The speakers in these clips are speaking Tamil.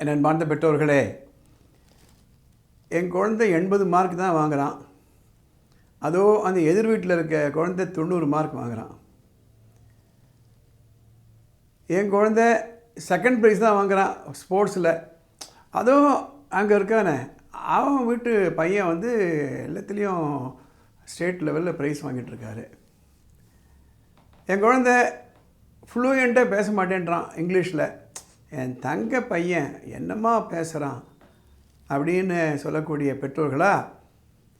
என் அன்பார்ந்த பெற்றோர்களே என் குழந்தை எண்பது மார்க் தான் வாங்குகிறான் அதோ அந்த எதிர் வீட்டில் இருக்க குழந்தை தொண்ணூறு மார்க் வாங்குகிறான் என் குழந்தை செகண்ட் ப்ரைஸ் தான் வாங்குறான் ஸ்போர்ட்ஸில் அதுவும் அங்கே இருக்கானே அவன் வீட்டு பையன் வந்து எல்லாத்துலேயும் ஸ்டேட் லெவலில் ப்ரைஸ் வாங்கிட்டுருக்காரு என் குழந்தை ஃப்ளூயண்ட்டாக பேச மாட்டேன்றான் இங்கிலீஷில் என் தங்க பையன் என்னம்மா பேசுகிறான் அப்படின்னு சொல்லக்கூடிய பெற்றோர்களா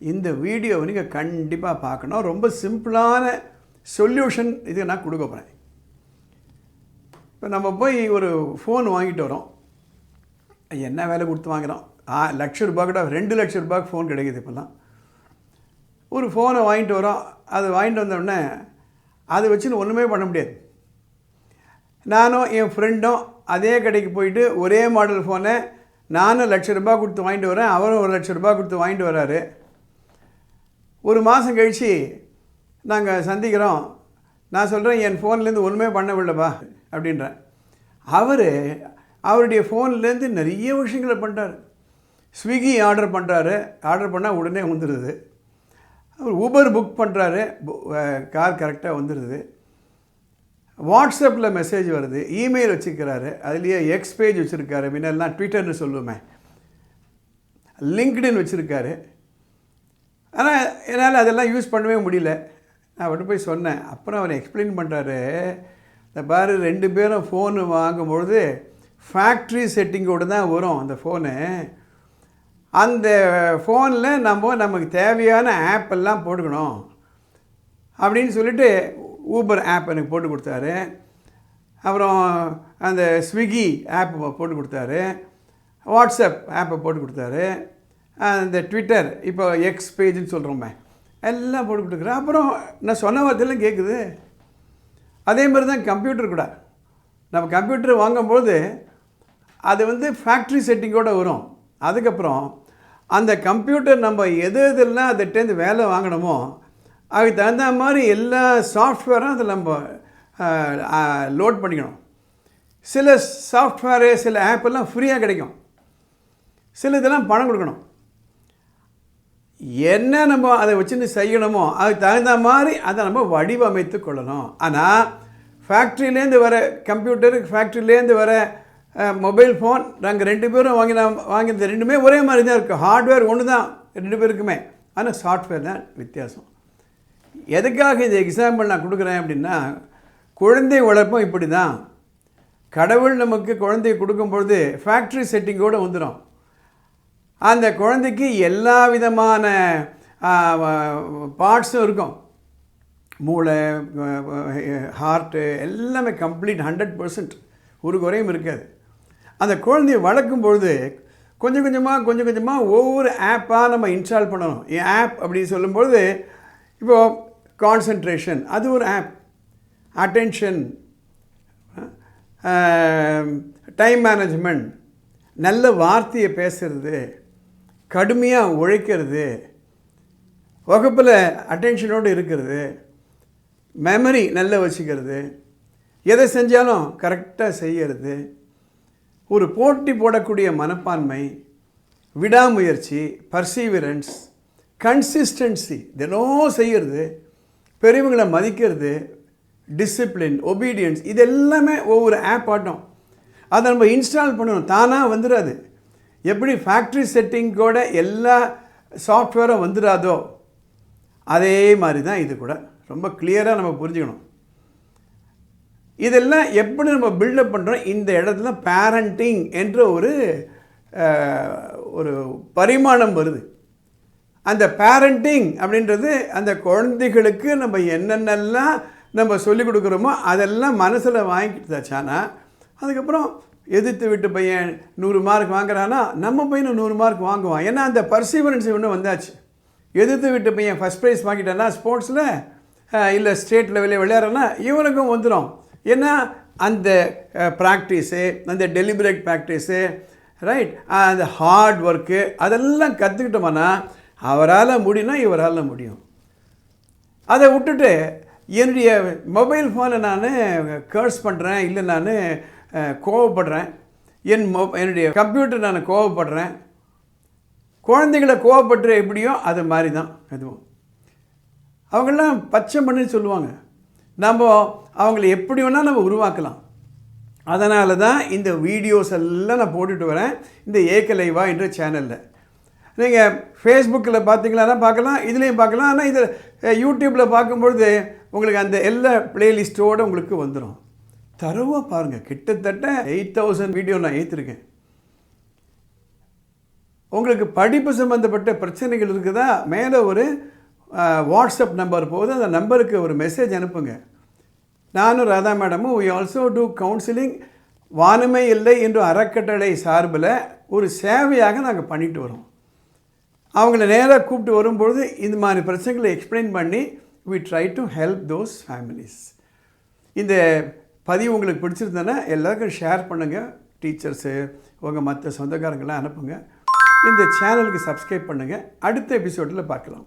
இந்த வீடியோவை நீங்கள் கண்டிப்பாக பார்க்கணும். ரொம்ப சிம்பிளான சொல்யூஷன் இது நான் கொடுக்க போகிறேன் இப்போ நம்ம போய் ஒரு ஃபோன் வாங்கிட்டு வரோம். என்ன வேலை கொடுத்து வாங்குறோம்? ஆ லட்ச ரூபா கூட ரெண்டு லட்ச ரூபாய்க்கு ஃபோன் கிடைக்குது இப்போல்லாம். ஒரு ஃபோனை வாங்கிட்டு வரோம். அது வாங்கிட்டு வந்தோடனே அதை வச்சுன்னு ஒன்றுமே பண்ண முடியாது. நானும் என் ஃப்ரெண்டும் அதே கடைக்கு போயிட்டு ஒரே மாடல் ஃபோனை நானும் லட்ச ரூபா கொடுத்து வாங்கிட்டு வரேன் அவரும் ஒரு லட்ச ரூபாய் கொடுத்து வாங்கிட்டு வராரு. ஒரு மாதம் கழித்து நாங்கள் சந்திக்கிறோம். நான் சொல்கிறேன் என் ஃபோன்லேருந்து ஒன்றுமே பண்ணவில்லைப்பா அப்படின்றேன். அவர் அவருடைய ஃபோன்லேருந்து நிறைய விஷயங்களை பண்ணுறாரு ஸ்விக்கி ஆர்டர் பண்ணுறாரு ஆர்டர் பண்ணால் உடனே வந்துடுது அவர் ஊபர் புக் பண்ணுறாரு கார் கரெக்டாக வந்துடுது வாட்ஸ்அப்பில் மெசேஜ் வருது இமெயில் வச்சுக்கிறாரு அதுலேயே எக்ஸ் பேஜ் வச்சுருக்காரு முன்னெல்லாம் ட்விட்டர்னு சொல்லுவோமே லிங்க்டின் வச்சுருக்காரு. ஆனால் என்னால் அதெல்லாம் யூஸ் பண்ணவே முடியல. நான் அவர்கிட்ட போய் சொன்னேன். அப்புறம் அவர் எக்ஸ்பிளைன் பண்ணுறாரு இந்த பாரு ரெண்டு பேரும் ஃபோனு வாங்கும்பொழுது ஃபேக்ட்ரி செட்டிங்கோடு தான் வரும் அந்த ஃபோனு அந்த ஃபோனில் நம்ம நமக்கு தேவையான ஆப்பெல்லாம் போட்டுக்கணும். அப்படின்னு சொல்லிட்டு ஊபர் ஆப் எனக்கு போட்டு கொடுத்தாரு. அப்புறம் அந்த ஸ்விக்கி ஆப் போட்டு கொடுத்தாரு. வாட்ஸ்அப் ஆப்பை போட்டு கொடுத்தாரு. அந்த ட்விட்டர் இப்போ எக்ஸ் பேஜ்னு சொல்கிறோமே எல்லாம் போட்டு கொடுக்குறேன் அப்புறம் நான் சொன்ன வார்த்தையெல்லாம் கேட்குது அதே மாதிரி தான் கம்ப்யூட்டர் கூட. நம்ம கம்ப்யூட்டர் வாங்கும்போது அது வந்து ஃபேக்ட்ரி செட்டிங்கோடு வரும். அதுக்கப்புறம் அந்த கம்ப்யூட்டர் நம்ம எது எதெல்லாம் அதுகிட்டேருந்து வேலை வாங்கினோமோ அதுக்கு தகுந்த மாதிரி எல்லா சாஃப்ட்வேரும் அதில் நம்ம லோட் பண்ணிக்கணும். சில சாஃப்ட்வேரு சில ஆப்பெல்லாம் ஃப்ரீயாக கிடைக்கும். சில இதெல்லாம் பணம் கொடுக்கணும். என்ன நம்ம அதை வச்சுட்டு செய்யணுமோ அதுக்கு தகுந்த மாதிரி அதை நம்ம வடிவமைத்து கொள்ளணும். ஆனால் ஃபேக்ட்ரிலேருந்து வர கம்ப்யூட்டரு ஃபேக்ட்ரிலேருந்து வர மொபைல் ஃபோன் நாங்கள் ரெண்டு பேரும் வாங்கின வாங்கினது ரெண்டுமே ஒரே மாதிரி தான் இருக்குது ஹார்ட்வேர் ஒன்று தான் ரெண்டு பேருக்குமே. ஆனால் சாஃப்ட்வேர் தான் வித்தியாசம். எதுக்காக இது எக்ஸாம்பிள் நான் கொடுக்குறேன் அப்படின்னா குழந்தை வளர்ப்பும் இப்படி தான் கடவுள் நமக்கு குழந்தைய கொடுக்கும்பொழுது ஃபேக்ட்ரி செட்டிங்கோடு வந்துடும் அந்த குழந்தைக்கு எல்லா விதமான பார்ட்ஸும் இருக்கும். மூளை ஹார்ட்டு எல்லாமே கம்ப்ளீட் ஹண்ட்ரட் பர்சன்ட் ஒரு குறையும் இருக்காது. அந்த குழந்தைய வளர்க்கும் பொழுது கொஞ்சம் கொஞ்சமாக கொஞ்சம் கொஞ்சமாக ஒவ்வொரு ஆப்பாக நம்ம இன்ஸ்டால் பண்ணணும். ஆப் அப்படின்னு சொல்லும்பொழுது இப்போது கான்சன்ட்ரேஷன் அது ஒரு ஆப் அட்டென்ஷன் டைம் மேனேஜ்மெண்ட் நல்ல வார்த்தையை பேசுகிறது கடுமையாக உழைக்கிறது. வகுப்பில் அட்டென்ஷனோடு இருக்கிறது. மெமரி நல்லா வச்சுக்கிறது. எதை செஞ்சாலும் கரெக்டாக செய்கிறது ஒரு போட்டி போடக்கூடிய மனப்பான்மை. விடாமுயற்சி பர்சீவரன்ஸ் கன்சிஸ்டன்சி தினம் செய்கிறது பெரியவங்களை மதிக்கிறது டிசிப்ளின் ஒபீடியன்ஸ் இது எல்லாமே ஒவ்வொரு ஆப் ஆட்டம். அதை நம்ம இன்ஸ்டால் பண்ணணும். தானாக வந்துடாது எப்படி ஃபேக்ட்ரி செட்டிங்கோட எல்லா சாஃப்ட்வேரும் வந்துடாதோ அதே மாதிரி தான் இது கூட. ரொம்ப கிளியராக நம்ம புரிஞ்சுக்கணும். இதெல்லாம் எப்படி நம்ம பில்டப் பண்ணுறோம் இந்த இடத்துல பேரண்டிங் என்ற ஒரு ஒரு பரிமாணம் வருது. அந்த பேரண்டிங் அப்படின்றது அந்த குழந்தைகளுக்கு நம்ம என்னென்னலாம் நம்ம சொல்லிக் கொடுக்குறோமோ அதெல்லாம் மனசில் வாங்கிட்டாச்சானா அதுக்கப்புறம் எதிர்த்து விட்டு பையன் நூறு மார்க் வாங்குறான்னா நம்ம பையனும் நூறு மார்க் வாங்குவான். ஏன்னா அந்த பர்சீவரன்ஸ் ஒன்று வந்தாச்சு. எதிர்த்து விட்டு பையன் ஃபஸ்ட் ப்ரைஸ் வாங்கிட்டானா ஸ்போர்ட்ஸில் இல்லை ஸ்டேட் லெவலில் விளையாடுறனா இவனுக்கும் வந்துடும் ஏன்னா அந்த ப்ராக்டிஸு அந்த டெலிபரேட் ப்ராக்டிஸு ரைட் அந்த ஹார்ட் ஒர்க்கு அதெல்லாம் கற்றுக்கிட்டோம்னா அவரால் முடியும்னா இவரால் முடியும். அதை விட்டுட்டு என்னுடைய மொபைல் ஃபோனை நான் கேர்ஸ் பண்ணுறேன் இல்லை நான் கோவப்படுறேன். என் மொ என்னுடைய கம்ப்யூட்டர் நான் கோவப்படுறேன். குழந்தைகளை கோவப்பட்டு எப்படியோ அது மாதிரி தான் எதுவும் அவங்களாம் பச்சை மண்ணு சொல்லுவாங்க. நம்ம அவங்கள எப்படி வேணால் நம்ம உருவாக்கலாம். அதனால தான் இந்த வீடியோஸ் எல்லாம் நான் போட்டுட்டு வரேன். இந்த ஏக்கலைவா என்ற சேனலில் நீங்கள் ஃபேஸ்புக்கில் பார்த்தீங்களா பார்க்கலாம். இதுலேயும் பார்க்கலாம். ஆனால் இதில் யூடியூப்பில் பார்க்கும்பொழுது உங்களுக்கு அந்த எல்லா பிளேலிஸ்ட்டோடு உங்களுக்கு வந்துடும் தரவாக பாருங்கள் கிட்டத்தட்ட எயிட் தௌசண்ட் வீடியோ நான் ஏற்றிருக்கேன் உங்களுக்கு படிப்பு சம்மந்தப்பட்ட பிரச்சனைகள் இருக்குதா? மேலே ஒரு வாட்ஸ்அப் நம்பர் போகுது. அந்த நம்பருக்கு ஒரு மெசேஜ் அனுப்புங்க. நானும் ராதா மேடமும் வி ஆல்சோ டூ கவுன்சிலிங் வானமே இல்லை என்று அறக்கட்டளை சார்பில் ஒரு சேவையாக நாங்கள் பண்ணிட்டு வரோம். அவங்கள நேராக கூப்பிட்டு வரும்பொழுது இந்த மாதிரி பிரச்சனைகளை எக்ஸ்பிளைன் பண்ணி we try to help those families இந்த பதிவு உங்களுக்கு பிடிச்சிருந்தேன்னா எல்லாருக்கும் ஷேர் பண்ணுங்கள் டீச்சர்ஸு உங்கள் மற்ற சொந்தக்காரங்களாம் அனுப்புங்க. இந்த சேனலுக்கு சப்ஸ்கிரைப் பண்ணுங்கள் அடுத்த எபிசோடில் பார்க்கலாம்.